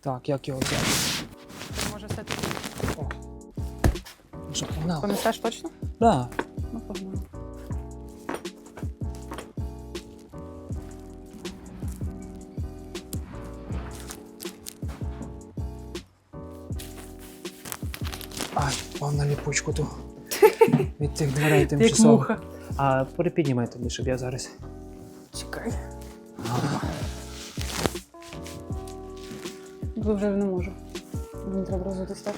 Так, як його взяти? Може все таки О. Ну Що, погнав? понесеш точно? Да. Ну, погнали. Ай, пав на ліпучку ту. Від тих дверей Як тимчасово. муха. А перепіднімай тоді, щоб я зараз. Бо вже не можу. Мені треба розутись теж.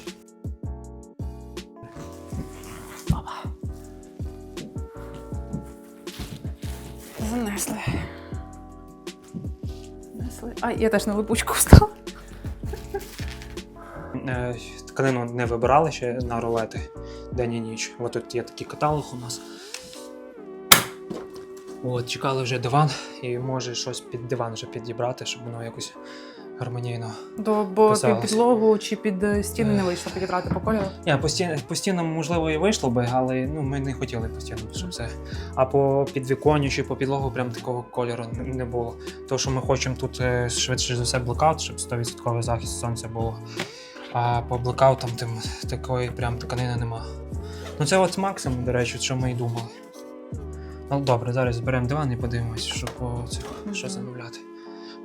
Занесли. Занесли. А, я теж на липучку встала. Е, Тканину не вибирали ще на рулети день і ніч. От тут є такий каталог у нас. От, чекали вже диван, і може щось під диван вже підібрати, щоб воно якось гармонійно. До, бо Писалось. під підлогу чи під е, стіни не вийшло підібрати по кольору. Ні, постійно, постійно, можливо, і вийшло би, але ну, ми не хотіли постійно, щоб це. А по підвіконню чи по підлогу прям такого кольору не- не було. То, що ми хочемо тут е, швидше за все блокаут, щоб 100% захист сонця було. А по блокаутам тим такої прям тканини нема. Ну це от максимум, до речі, що ми і думали. Ну добре, зараз зберемо диван і подивимось, що по цих, що Мгм. замовляти.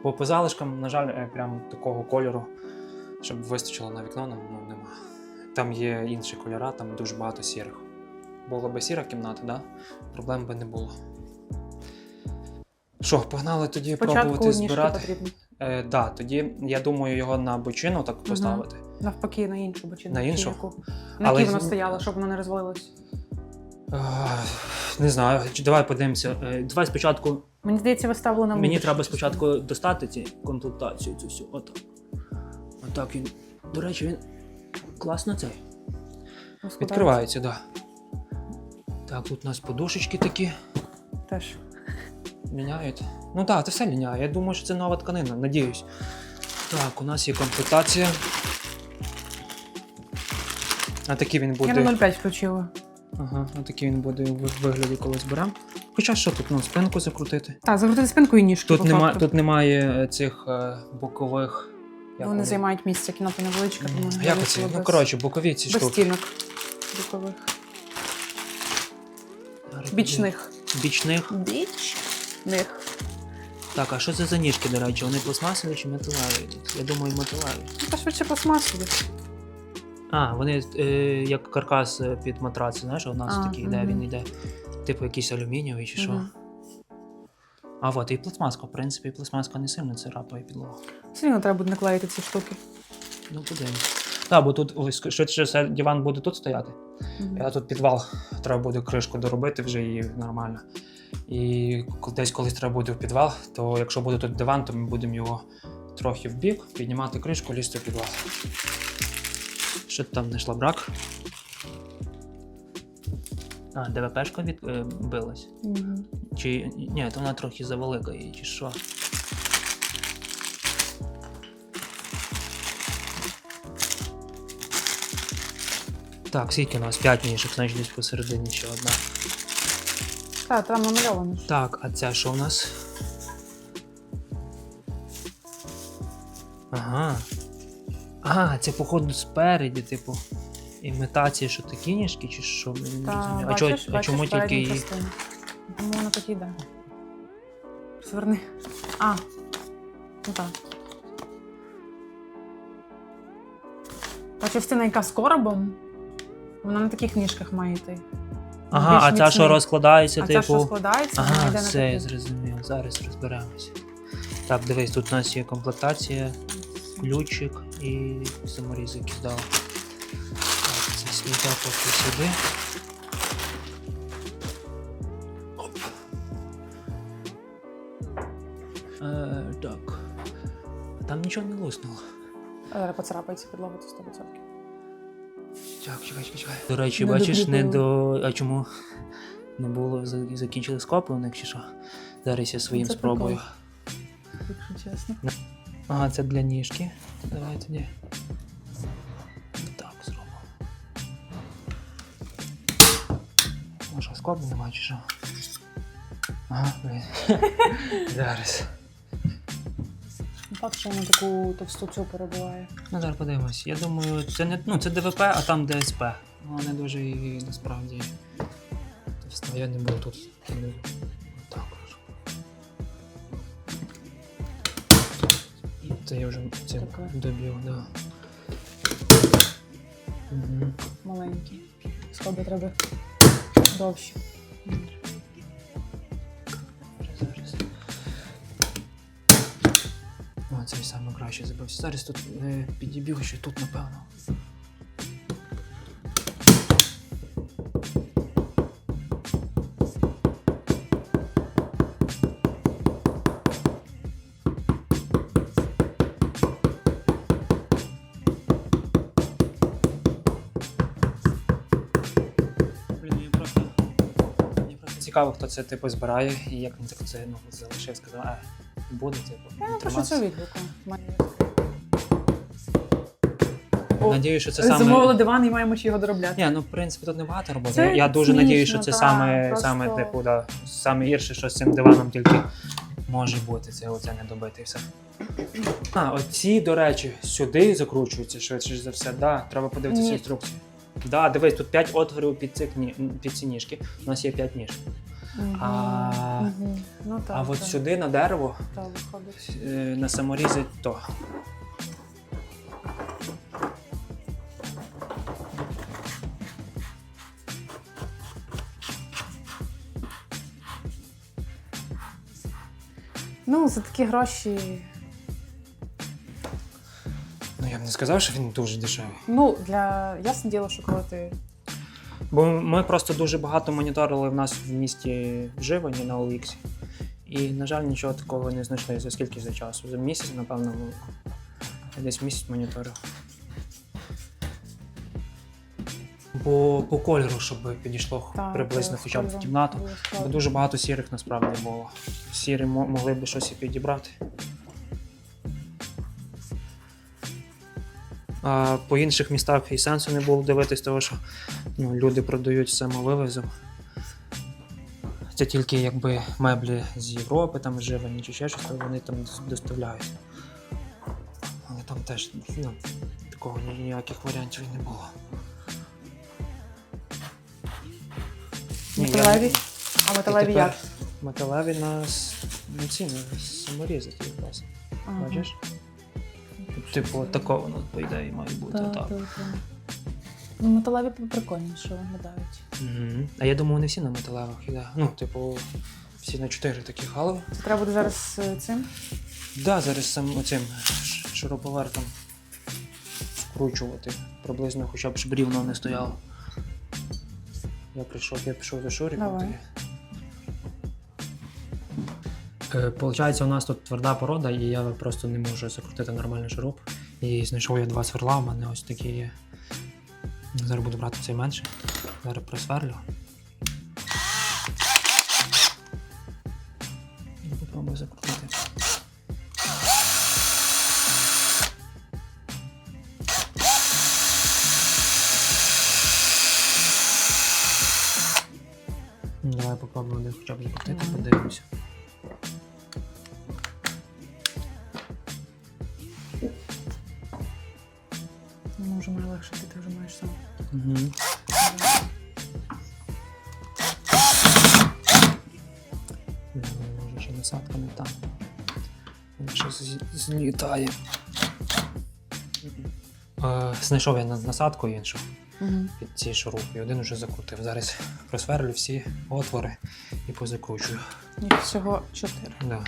Бо по залишкам, на жаль, е, прям такого кольору, щоб вистачило на вікно, ну, нема. Там є інші кольори, там дуже багато сірих. Була би сіра кімната, да? проблем би не було. Що, погнали тоді Спочатку пробувати збирати? Е, да, тоді я думаю його на бочину так поставити. Навпаки, на іншу бочину. На іншу? яку. На Але якій воно стояло, щоб воно не розвалилось. Не знаю, давай подивимося. Е, давай спочатку. Мені здається, ви ставили на Мені треба спочатку достати ці комплектацію цю всю. Отак. Отак він. До речі, він класно цей. Відкривається, так. Да. Так, тут у нас подушечки такі. Теж. Міняють. Ну так, це все міняє. Я думаю, що це нова тканина, надіюсь. Так, у нас є комплектація. А такий він Я на 0,5 включила. Ага, а такий він буде в вигляді, коли зберемо. Хоча що тут, ну, спинку закрутити. Так, закрутити спинку і ніжки. Тут, по нема, факту. тут немає е, цих е, бокових. як Вони займають місце, кімната невеличка, тому Як оці? Ну, коротше, бокові ці без штуки. стінок бокових. Бічних. Бічних. Бічних. Так, а що це за ніжки, до речі? Вони пластмасові чи металеві? Я думаю, металеві. Ну, та швидше пластмасові. А, вони е, як каркас е, під матраци, знаєш, у нас А, такий йде, мгм. він йде, типу якийсь алюмінієвий чи що. Мгм. А от і пластмаска, в принципі, пластмаска не сильно царапає підлогу. Все одно треба буде наклеїти ці штуки. Ну, подивимось. Так, бо тут ось, швидше все диван буде тут стояти. Мгм. А тут підвал, треба буде кришку доробити вже її нормально. І десь колись треба буде в підвал, то якщо буде тут диван, то ми будемо його трохи в бік, піднімати кришку, лізти в підвал. Що ти там знайшла брак? А, ДВПшка відбилась. Мгм. Чи ні, то вона трохи завелика її, чи що. Так, скільки у нас? 5 ніжок, значить десь посередині ще одна. Так, там намальовано. Так, а ця що у нас? Ага. А, це походу спереді, типу. Імітація, що такі ніжки, чи що? Я не Та, розумію. А, бачиш, чо- а бачиш чому тільки її. частину. Тому воно так іде. Зверни. А. Ну так. Та частина, яка з коробом, вона на таких ніжках має йти. Ага, більш а ця, що міцний. розкладається, А типу. ця, що складається, вона Ага, йде на все, я такі. зрозумів. Зараз розберемося. Так, дивись, тут у нас є комплектація, ключик і саморіз, який здав. Так, це сліда поки сюди. Оп. Е, так. Там нічого не луснуло. Зараз поцарапається підлога, то 100%. Так, чекай, чекай, чекай. До речі, Не бачиш, не до. А чому не було за- закінчили скоплюваник чи що? Зараз я своїм Це спробую. Якщо чесно. Ага, це для ніжки. Давай тоді. Так, зробимо. Може, складно немає чи що? Ага, блін. Зараз. Факт, що на таку товсту цю перебуває. Ну, зараз подивимось. Я думаю, це не ну, це ДВП, а там ДСП. Вони дуже і насправді. Я не буду тут. Це я вже це Такое. доб'ю. Да. Угу. Маленький. Скоби треба довше. Зараз. О, саме краще забився. Зараз тут не підіб'ю ще тут, напевно. Цікаво, хто це типу збирає і як він так це ну, залишив, сказав, а, буде, типу. Я напишу триматися». Надію, що це саме. Замовили диван і маємо ще його доробляти. Ні, ну в принципі тут небагато роботи. Це Я дуже смішно, надію, що це та, саме, просто- саме, типу, да, саме гірше, що з цим диваном тільки може бути. Це оце не добити і все. А, оці, до речі, сюди закручуються швидше за все. Да, треба подивитися Ні. інструкцію. Да, дивись, тут 5 отворів під, ці, кні- під ці ніжки. У нас є 5 ніж. А-. Ну так. а от сюди на дерево, Так, е, на саморізи то. Ну, за такі гроші. Я б не сказав, що він дуже дешевий. Ну, для ясне діло, що коли ти. Бо ми просто дуже багато моніторили в нас в місті вживані на OX. І, на жаль, нічого такого не знайшли. За скільки за часу? За місяць, напевно, десь місяць моніторив. Бо по кольору, щоб підійшло Так, приблизно хоча б в кімнату. було Бо складно. дуже багато сірих насправді було. Сірі мо- могли б щось і підібрати. А по інших містах і сенсу не було дивитись, тому що ну, люди продають самовивезом. Це тільки якби меблі з Європи, там живані чи ще щось, то вони там доставляють. Але там теж ну, такого ніяких варіантів не було. Я- Металеві? А металеві як? Металеві саморізи ті якраз. Бачиш? Типу, такого воно, по ідеї, має бути Так, так. так, так. Ну, металеві прикольніше виглядають. Угу. А я думаю, вони всі на металевих іде. Ну, типу, всі на чотири таких галови. Це треба буде зараз е, цим. Да, зараз сам оцим ш- шуруповертом вкручувати. Приблизно хоча б щоб рівно не стояло. Я прийшов, я пішов за шуриком. Давай. тоді. Е, Получається, у нас тут тверда порода, і я просто не можу закрутити нормальний шуруп. І знайшов я два сверла, у мене ось такі є. Зараз буду брати цей менший. Зараз просверлю. І попробую закрутити. Ну, Давай попробуємо один хоча б закрутити, Мгм. Угу. Може, ще насадка не там. Щось злітає. Е, Знайшов я насадку іншу Угу. під ці шурупи. Один вже закрутив. Зараз просверлю всі отвори і позакручую. Їх всього чотири. Да.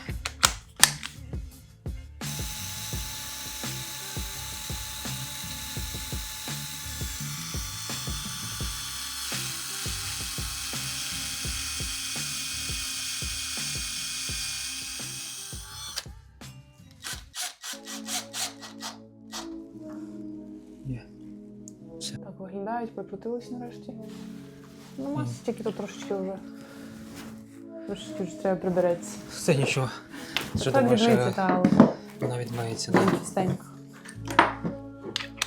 Виглядають, прикрутились нарешті. Ну, мас тільки тут трошечки вже. Трошечки вже треба прибереться. Це нічого. Що Так думаєш, відмиється, та, але вона відмиється. Да? буде чистенько.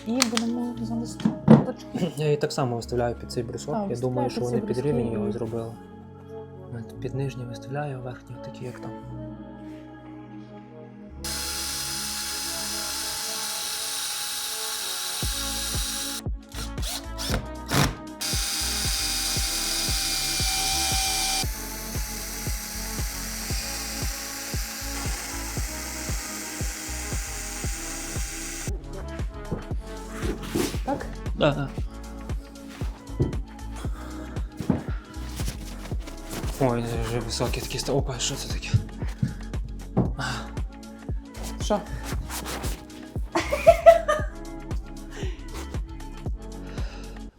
І будемо занести. Точки. Я її так само виставляю під цей брусок. Так, Я думаю, що вони під рівень його зробили. Під нижній виставляю, верхній такі, як там. Високі такі ста- Опа, що це таке? Що?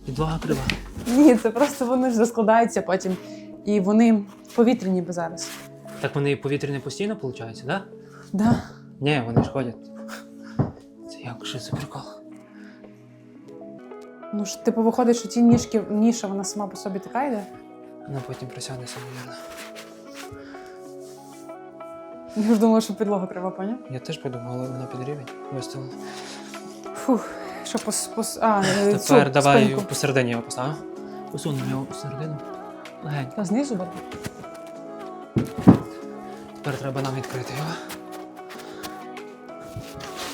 Підлога крива. Ні, це просто вони ж розкладаються потім. І вони повітряні би зараз. Так вони повітряні постійно, виходить, да? Да. Ні, вони ж ходять. Це як що це прикол? Ну ж, типу, виходить, що ті ніжки, ніша, вона сама по собі така йде. Вона потім просядеться, мабуть. Я ж думала, що підлога крива, поняв? Я теж подумав, але вона під рівень виставила. Фух, що пос... пос... А, е, цю Тепер давай спинку. посередині його поставимо. Посунемо його посередину. Легенько. Та знизу бере. Тепер треба нам відкрити його.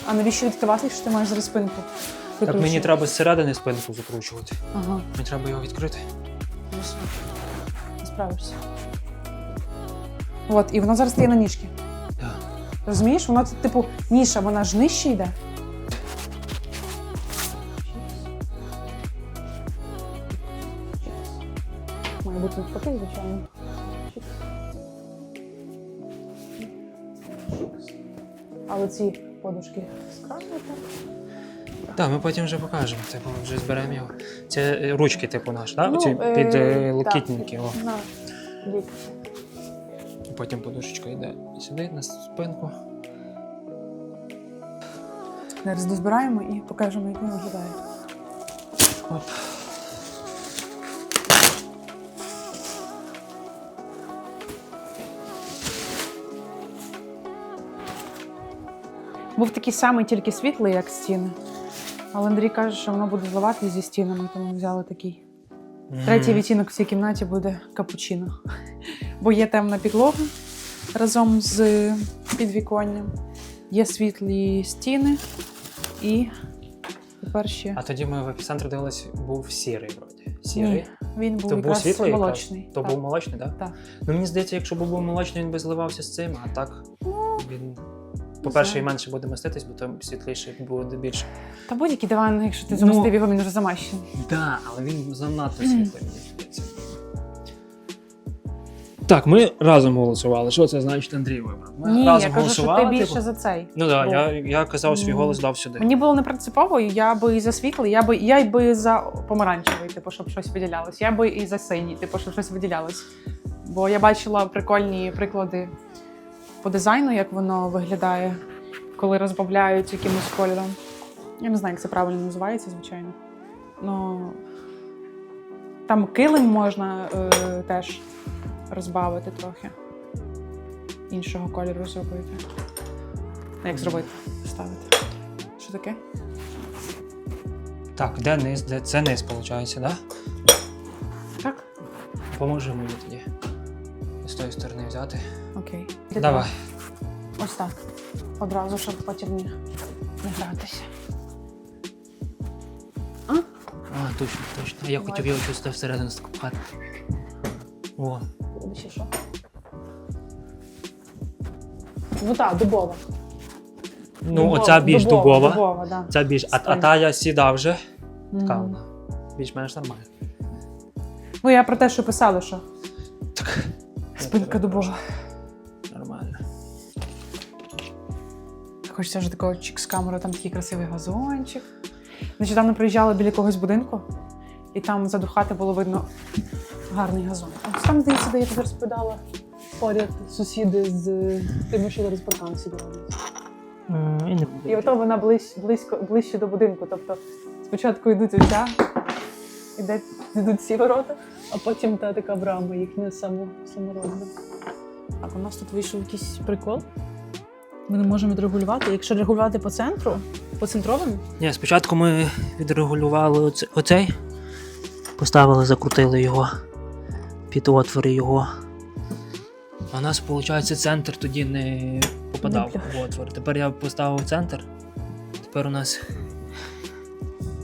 А навіщо відкривати, якщо ти маєш зараз спинку? Так мені треба зсередини спинку закручувати. Ага, Мені треба його відкрити. Не справишся. От, і воно зараз стає на ніжки. Розумієш? Воно, типу, ніша, вона ж нижче йде. Має бути навпаки, звичайно. Але ці подушки скрашені так? Ми потім вже покажемо. Типу, вже зберемо його. Це ручки, типу, наш, так? Ну, Оці е, під е, так. На. Потім подушечка йде сюди, на спинку. Зараз дозбираємо і покажемо, як він виглядає. Оп. Був такий самий, тільки світлий, як стіни. Але Андрій каже, що воно буде зливати зі стінами, тому взяли такий. Третій відтінок в цій кімнаті буде капучино. Бо є темна підлога разом з підвіконням, є світлі стіни і тепер ще. А тоді ми в епіцентрі дивились, був сірий вроді. Сірий. Ні, він був То був якраз світлий якраз? молочний. То так. був молочний, так? Так. Ну мені здається, якщо був молочний, він би зливався з цим, а так він. По-перше, і менше буде маститись, бо там світліший буде більше. Та будь-який диван, якщо ти Ну, його, він вже замащений. Да, але він занадто світлий. Так, ми разом голосували. Що це значить Андрій вибрав? Ми Ні, разом я кажу, що ти більше типу? за цей. Ну так, да, я, я казав свій голос дав сюди. Мені було не принципово, я би і за світлий, я би я би за помаранчевий, типу, щоб щось виділялось. Я би і за синій, типу, щоб щось виділялось. Бо я бачила прикольні приклади по дизайну, як воно виглядає, коли розбавляють якимось кольором. Я не знаю, як це правильно називається, звичайно. Ну там килим можна е, теж розбавити трохи. Іншого кольору зробити. Як зробити? Ставити. Що таке? Так, де низ? Де? Це низ, виходить, так? Да? Так? Поможи мені тоді. З тої сторони взяти. Окей. Давай. Ось так. Одразу, щоб потім не, гратися. А, точно, точно. Я Давай. хотів його щось всередину скопати. О, Ще що? Ну так, дубова. ну Дубова, оця більш дубова. Дубова, да. Ця більш. А, а та я сідав вже. Така вона. Більш-менш нормально. Ну, я про те, що писали, що Так. спинка дубова. Нормально. Хочеться вже такого чик з камерою, там такий красивий газончик. Нещодавно приїжджали біля якогось будинку, і там за хати було видно гарний газон. Там, здається, де я тобі розповідала, поряд сусіди з тими, що зараз паркан сиділи. І ото вона ближ, близько, ближче до будинку. Тобто спочатку йдуть оця, іде, йдуть ці ворота, а потім та така брама, їхня само, самородна. Так, у нас тут вийшов якийсь прикол. Ми не можемо відрегулювати. Якщо регулювати по центру, по центровому, Ні, спочатку ми відрегулювали оце- оцей, поставили, закрутили його під отвори його. А у нас, виходить, центр тоді не попадав в отвор. Тепер я поставив центр. Тепер у нас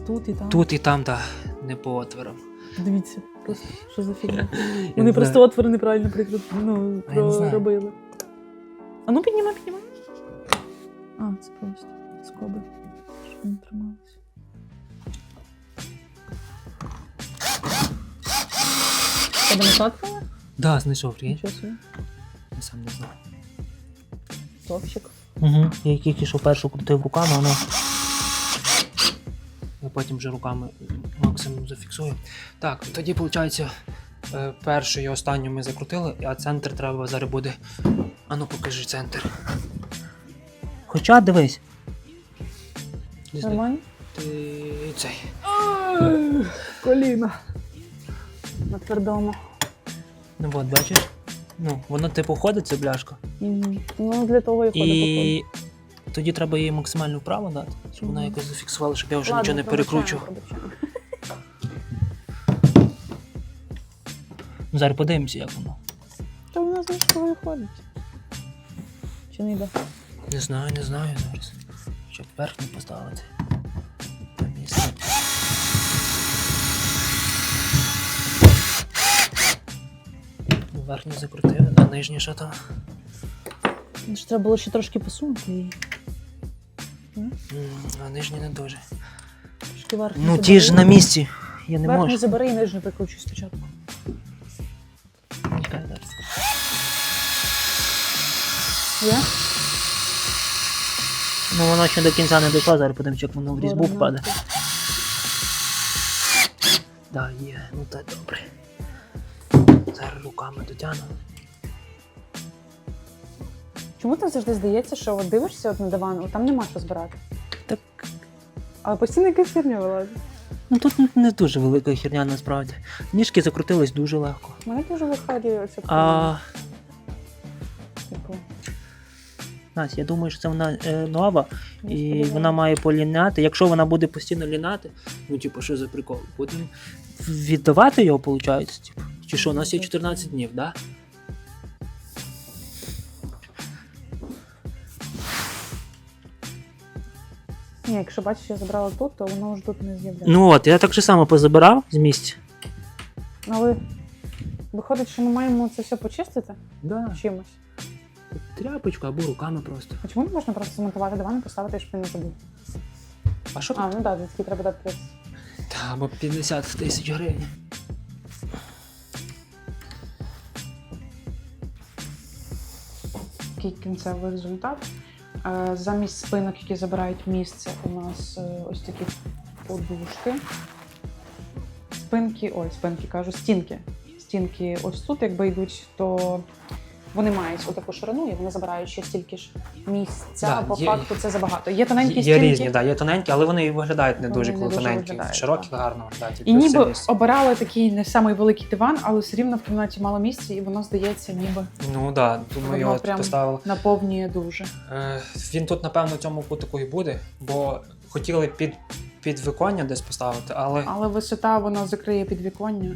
тут і там. тут і там, та не по отворам. Дивіться, просто що за фігня. Вони просто отвори неправильно прикрут, ну, проробили. А ну піднімай, піднімай. А, це просто скоби, щоб не трималося. Тебе насадками? Да, знайшов. Нічого собі. Я сам не знаю. Топчик. Угу. Я тільки що першу крутив руками, воно. Я потім вже руками максимум зафіксую. Так, тоді, виходить, е, першу і останню ми закрутили, а центр треба зараз буде. Ану, покажи центр. Хоча дивись. Нормально? Ти цей. Коліна. На твердому. Ну от, бачиш? Ну, воно типу ходить, ця бляшка. Мгм. Ну, для того і ходить І тоді треба їй максимальну вправу дати, щоб вона Мгм. якось зафіксувала, щоб я вже Ладно, нічого не перекручував. Ну, зараз подивимося, як воно. Та у нас знижка виходить. Чи не йде? Не знаю, не знаю зараз. Щоб верхню поставити. Верхню закрутили, а нижню що там? Ну, ж треба було ще трошки посунути її. А нижню не дуже. Трошки верхню Ну забери. ті ж на місці. Я не Верхню можу. забери і нижню прикручуй спочатку. Чекай, зараз. Є? Ну вона ще до кінця не дійшла, зараз подивимося, як воно в різьбу Ладно. впаде. Да, є, ну так добре. Зараз руками дотягну. Чому тобі завжди здається, що от дивишся от на диван, от там нема що збирати? Так. Але постійно якась херня вилазить. Ну тут не- дуже велика херня насправді. Ніжки закрутились дуже легко. Мене дуже виходить оця А типу. Настя, я думаю, що це вона е, нова, і вона має поліняти. Якщо вона буде постійно лінати, ну типу, що за прикол? Будемо віддавати його, виходить? Типу. Чи що, у нас є 14 днів, так? Да? Ні, якщо бачиш, я забрала тут, то воно вже тут не з'являється. Ну от, я так же само позабирав з місця. Але виходить, що ми маємо це все почистити Да. чимось. Тряпочку або руками просто. А чому не можна просто змонтувати диван і поставити, щоб він не забув? А що А, ну так, да, такий треба дати 30. Та, або 50 тисяч гривень. Такий кінцевий результат. Е, Замість спинок, які забирають місце, у нас е, ось такі подушки. Спинки, ой, спинки кажу, стінки. Стінки ось тут, якби йдуть, то вони мають отаку ширину, і вони забирають ще стільки ж місця. Да, По є- факту це забагато. Є тоненькі Є стінки. різні, да, є тоненькі, але вони і виглядають не Вони дуже, не коли дуже тоненькі. виглядають, Широкі гарно виглядають. І ніби місце. обирали такий не самий великий диван, але все рівно в кімнаті мало місця, і воно здається, ніби Ну так, да, думаю, його прям- поставили. наповнює дуже. Е, він тут, напевно, в цьому кутику і буде, бо хотіли під, під виконня десь поставити, але Але висота воно закриє підвіконня.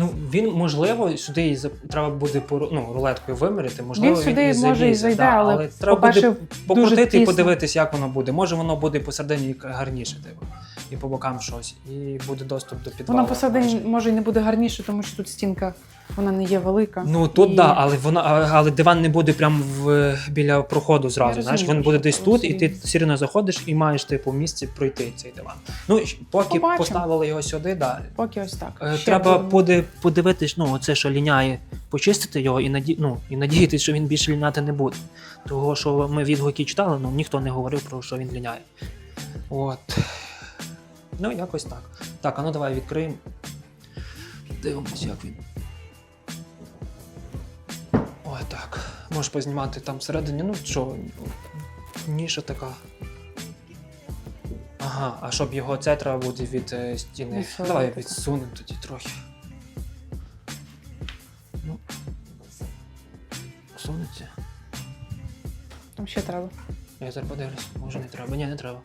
Ну, він, можливо, сюди і за- треба буде по, ну, рулеткою виміряти, можливо, Він сюди може і зайде, да, але, треба по-перше, буде покрутити і тісно. подивитись, як воно буде. Може, воно буде посередині гарніше, типу, і по бокам щось, і буде доступ до підвалу. Воно посередині може і не буде гарніше, тому що тут стінка вона не є велика. Ну тут І- да, але вона, але диван не буде прямо в біля проходу зразу. Я знаєш, розумію, він буде десь тут, і ти все одно заходиш і маєш типу місце пройти цей диван. Ну поки Побачимо. поставили його сюди, да. Поки ось так. Е, Треба поди, подивитись, ну оце, що ліняє, почистити його і наді, ну, і надіятися, що він більше ліняти не буде. Того, що ми відгуки читали, ну ніхто не говорив про що він ліняє. От. Ну, якось так. Так, а ну давай відкриємо. Дивимось, як він. Можеш познімати там всередині, ну що, ніша така. Ага, а щоб його це треба буде від е, стіни. Відсунути. Давай відсунемо тоді трохи. Ну. Сунеться. Там ще треба. Я зараз подивлюсь, може не треба. Ні, не треба.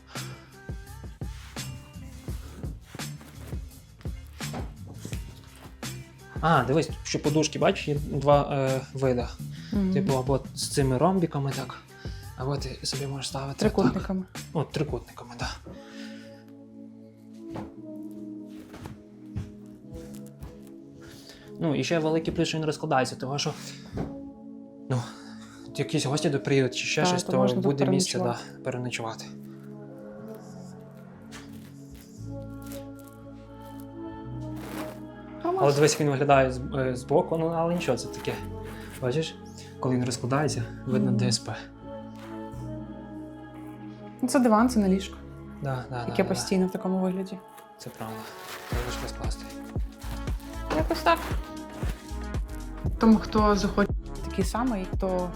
А, дивись, що подушки, бачиш, є два е, вида. Мгм. Типу, або з цими ромбіками, так. Або ти собі можеш ставити. Трикутниками. Так. О, трикутниками, так. Ну, і ще великий плюс, що він розкладається, тому що. Ну, якісь гості приїдуть чи ще Так, щось, то то буде місце да, переночувати. Але дивись, він виглядає з, е, з боку, ну але нічого, це таке. Бачиш, коли він розкладається, видно. ДСП. Ну, Це диван, це не ліжко, Да, да, яке да, постійно в такому вигляді. Це правда. Треба лише розкласти. Якось так. Тому хто захоче такий самий, то.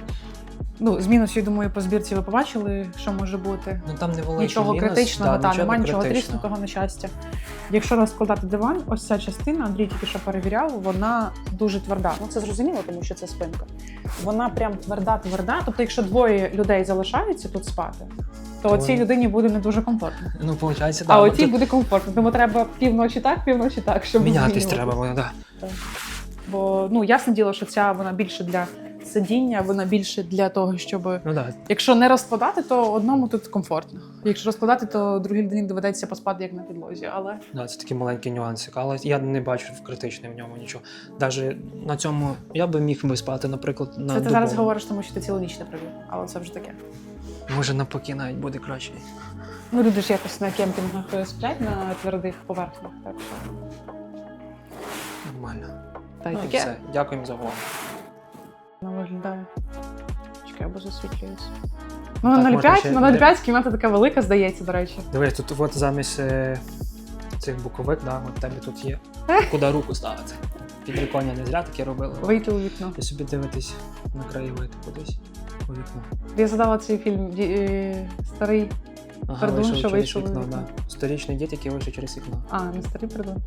Ну, з мінусів, думаю, по збірці ви побачили, що може бути. Ну там невеликий Нічого мінус, критичного, да, та нічого критичного. тріснутого на щастя. Якщо розкладати диван, ось ця частина, Андрій тільки що перевіряв, вона дуже тверда. Ну це зрозуміло, тому що це спинка. Вона прям тверда-тверда. Тобто, якщо двоє людей залишаються тут спати, то То цій людині буде не дуже комфортно. Ну, виходить, А да, оцій тут буде комфортно. Тому треба півночі так, півночі так, щоб мінятись треба, буде, да. Бо ну ясне діло, що ця вона більше для сидіння, вона більше для того, щоб Ну да. якщо не розкладати, то одному тут комфортно. Якщо розкладати, то другій людині доведеться поспати як на підлозі. Але Да, це такий маленький нюансик, але я не бачу в критичний в ньому нічого. Даже на цьому я би міг би спати, наприклад, на це ти зараз говориш, тому що ти цілу ніч не провів. Але це вже таке. Може навпаки навіть буде краще. Ну люди ж якось на кемпінгах е, сплять на твердих поверхнях, так що Нормально. та й Ну, таке все, дякуємо за увагу. Воно виглядає. Чекай, або засвітлюється. Так, Ну, на можна 0,5, ще ну, на 0,5 кімната така велика, здається, до речі. Дивись, тут от замість е, цих буковик, да, от тебе тут є. Куди руку ставити? Підвіконня не зря таке робили. Вийти у вікно. І собі дивитись на краєвид кудись у вікно. Я задала цей фільм ді- е, старий. Ага, Пердун, вийшов що через вийшов у вікно, вікно. да. Сторічний дід, який вийшов через вікно. А, не старий придум.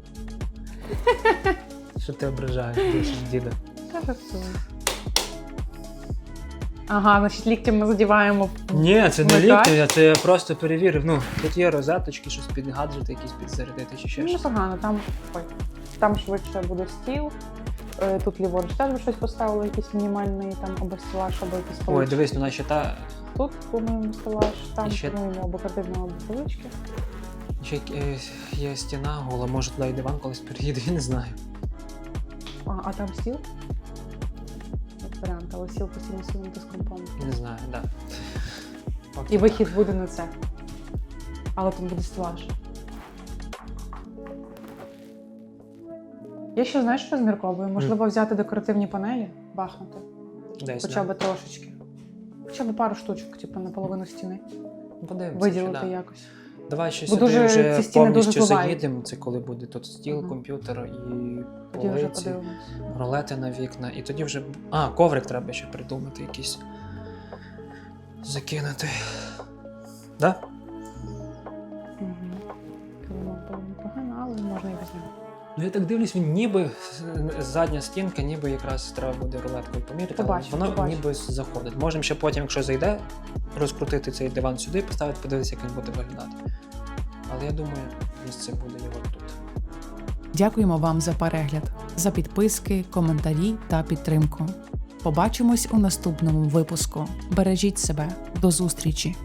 Що ти ображаєш десь діда? Та жартую. Ага, значить ліктем ми задіваємо. Ні, це не Вмикач? ліфт, я це просто перевірив. Ну, тут є розеточки, щось під гаджети, якісь підзарядити чи ще Ну, щось. непогано, там, ой, там швидше буде стіл. Е, Тут ліворуч теж би щось поставили, якийсь мінімальний там або стелаж, або якісь Ой, полички. дивись, ну на ще та Тут, по-моєму, стелаж, там, І ще- по-моєму, або картина, або полички. ще е, є стіна гола, може туди і диван колись переїде, я не знаю. А, а там стіл? Варіант, але стіл постійно сунути з компом. Не знаю, да. Поки І так. вихід буде на це. Але там буде стелаж. Я ще знаєш, що змірковую? Можливо, взяти декоративні панелі, бахнути. Десь, Хоча да. б трошечки. Хоча б пару штучок, типу, на половину стіни. Подивимося, Виділити чи да. якось. Давай ще Бо сюди дуже вже ці стіни повністю впливають. заїдемо. Це коли буде тут стіл, Ага. комп'ютер і Тоді вже полиці, подивимось. ролети на вікна. І тоді вже. А, коврик треба ще придумати якийсь. Закинути. Да? Ну я так дивлюсь, він ніби задня стінка, ніби якраз треба буде рулеткою поміряти, Побачу, воно побачу. ніби заходить. Можемо ще потім, якщо зайде, розкрутити цей диван сюди, поставити, подивитися, як він буде виглядати. Але я думаю, місце буде його тут. Дякуємо вам за перегляд, за підписки, коментарі та підтримку. Побачимось у наступному випуску. Бережіть себе. До зустрічі!